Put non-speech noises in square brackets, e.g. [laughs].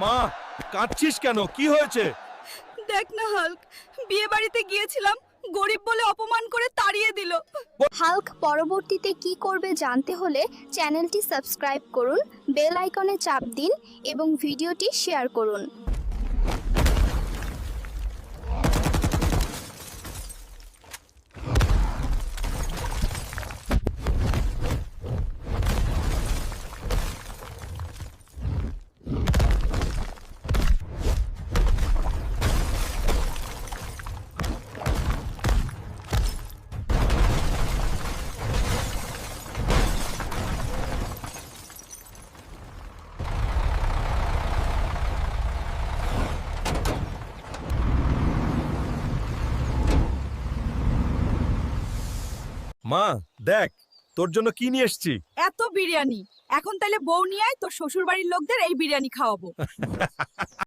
মা কাঁদছিস কেন? কি হয়েছে? দেখ না হাল্ক। বিয়ে বাড়িতে গিয়েছিলাম গরিব বলে অপমান করে তাড়িয়ে দিল। হাল্ক পরবর্তীতে কি করবে জানতে হলে চ্যানেলটি সাবস্ক্রাইব করুন বেল আইকনে চাপ দিন এবং ভিডিওটি শেয়ার করুন। মা দেখ তোর জন্য কি নিয়ে এসেছি? এত বিরিয়ানি। এখন তাহলে বউ নিয়ে আয় তোর শ্বশুর বাড়ির লোকদের এই বিরিয়ানি খাওয়াবো। [laughs]